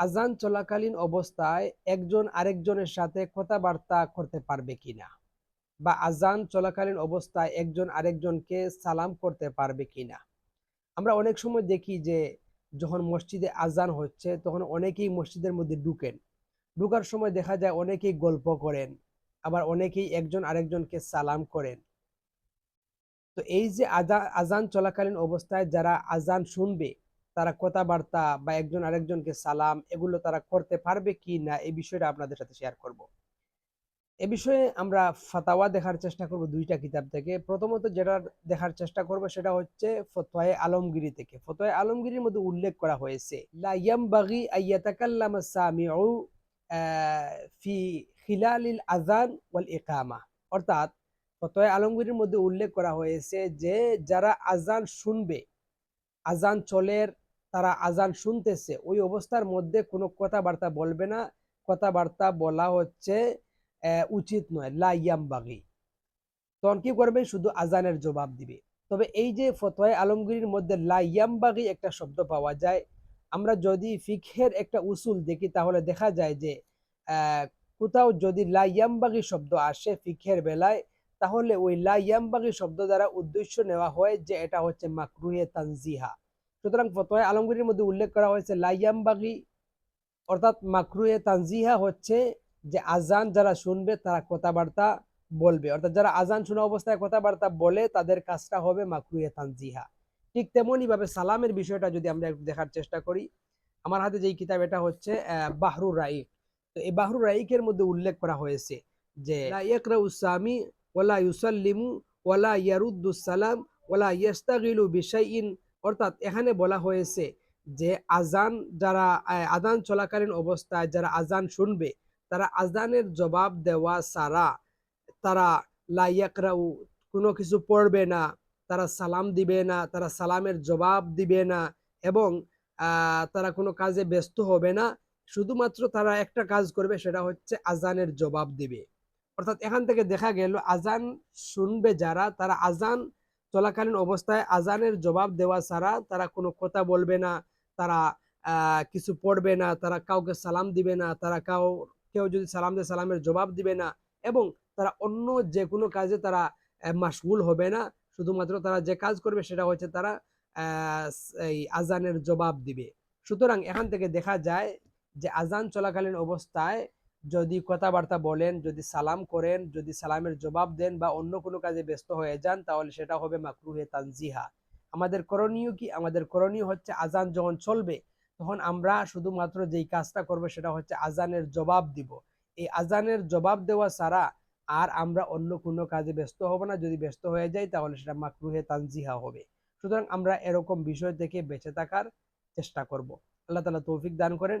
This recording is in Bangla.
আজান চলাকালীন অবস্থায় একজন আরেকজনের সাথে কথাবার্তা করতে পারবে কিনা? বা আজান চলাকালীন অবস্থায় একজন আরেকজনকে সালাম করতে পারবে কিনা? আমরা অনেক সময় দেখি যে, যখন মসজিদে আজান হচ্ছে, তখন অনেকেই মসজিদের মধ্যে ঢুকেন। ঢুকার সময় দেখা যায় অনেকেই গল্প করেন, আবার অনেকেই একজন আরেকজনকে সালাম করেন। তো এই যে আজা- আজান চলাকালীন অবস্থায় যারা আজান শুনবে তারা কথাবার্তা বা একজন আরেকজনকে সালাম এগুলো তারা করতে পারবে কি না, এই বিষয়টা আপনাদের সাথে শেয়ার করব। এ বিষয়ে আমরা ফাতাওয়া দেখার চেষ্টা করব দুইটা কিতাব থেকে। প্রথমত যেটা দেখার চেষ্টা করব সেটা হচ্ছে ফতোয়ায়ে আলমগিরি থেকে। ফতোয়ায়ে আলমগিরির মধ্যে উল্লেখ করা হয়েছে, লা ইয়ামবাগি আইয়াতাকাল্লামা সামিউ ফি খিলালিল আজান ওয়াল ইকামা। অর্থাৎ ফতোয়ায়ে আলমগিরির মধ্যে উল্লেখ করা হয়েছে যে, যারা আজান শুনবে আজান চলের তারা আজান শুনতেছে। ওই অবস্থার মধ্যে কোনো কথাবার্তা বলবে না। কথাবার্তা বলা হচ্ছে উচিত নয়। লা ইয়ামবাগি। তখন কি করবে? শুধু আজানের জবাব দিবে। তবে এই যে ফতোয়া আলমগীরের মধ্যে লা ইয়ামবাগি একটা শব্দ পাওয়া যায়, আমরা যদি ফিখের একটা উসুল দেখি, তাহলে দেখা যায় যে কোথাও যদি লা ইয়ামবাগি শব্দ আসে ফিখের বেলায়, তাহলে ওই লা ইয়ামবাগি শব্দ দ্বারা উদ্দেশ্য নেওয়া হয় যে, এটা হচ্ছে মাকরুহে তানজিহা। সুতরাং ফতোয়া আলমগীরের মধ্যে উল্লেখ করা হয়েছে লা ইয়ামবাগি অর্থাৎ মাকরুহে তানজিহা হচ্ছে যে আজান যারা শুনবে তারা কথাবার্তা বলবে। অর্থাৎ যারা আজান শোনা অবস্থায় কথাবার্তা বলে তাদের কাজটা হবে মাকরুহে তানজিহা। ঠিক তেমনই ভাবে সালামের বিষয়টা যদি আমরা একটু দেখার চেষ্টা করি, আমার হাতে যেই কিতাব এটা হচ্ছে বাহরুর রাইক তো এই বাহরুর রাইকের মধ্যে উল্লেখ করা হয়েছে যে, লা ইয়াকরাউ সামি ইউসাল্লিমু ওলা ইয়ারুদ্দুসালাম ওলা ইয়াস্তাগিলু বিশাইইন অর্থাৎ এখানে বলা হয়েছে যে আজান যারা আজান চলাকালীন অবস্থায় যারা আজান শুনবে, তারা আজানের জবাব দেওয়া সারা তারা লাইয়াকরাউ কোনো কিছু পড়বে না, তারা সালাম দিবে না, তারা সালামের জবাব দিবে না এবং তারা কোনো কাজে ব্যস্ত হবে না। শুধুমাত্র তারা একটা কাজ করবে, সেটা হচ্ছে আজানের জবাব দিবে। অর্থাৎ এখান থেকে দেখা গেল আজান শুনবে যারা, তারা আজান চলাকালীন অবস্থায় আজানের জবাব দেওয়া ছাড়া তারা কোনো কথা বলবে না তারা কিছু পড়বে না তারা কাউকে সালাম দিবে না তারা কাউ কেউ যদি সালাম দেয় সালামের জবাব দিবে না এবং তারা অন্য যে কোনো কাজে তারা আহ, মাশগুল হবে না। শুধুমাত্র তারা যে কাজ করবে সেটা হচ্ছে তারা এই আজানের জবাব দিবে। সুতরাং এখান থেকে দেখা যায় যে আজান চলাকালীন অবস্থায় যদি কথাবার্তা বলেন, যদি সালাম করেন, যদি সালামের জবাব দেন বা অন্য কোনো কাজে ব্যস্ত হয়ে যান, তাহলে সেটা হবে মাকরুহে তানজিহা। আমাদের করণীয় কি? আমাদের করণীয় হচ্ছে আজান যখন চলবে, তখন আমরা শুধুমাত্র যেই কাজটা করব সেটা হচ্ছে আজানের জবাব দিব। এই আজানের জবাব দেওয়া ছাড়া আর আমরা অন্য কোনো কাজে ব্যস্ত হব না। যদি ব্যস্ত হয়ে যাই, তাহলে সেটা মাকরুহে তানজিহা হবে। সুতরাং আমরা এরকম বিষয় থেকে বেঁচে থাকার চেষ্টা করব। আল্লাহ তালা তৌফিক দান করেন।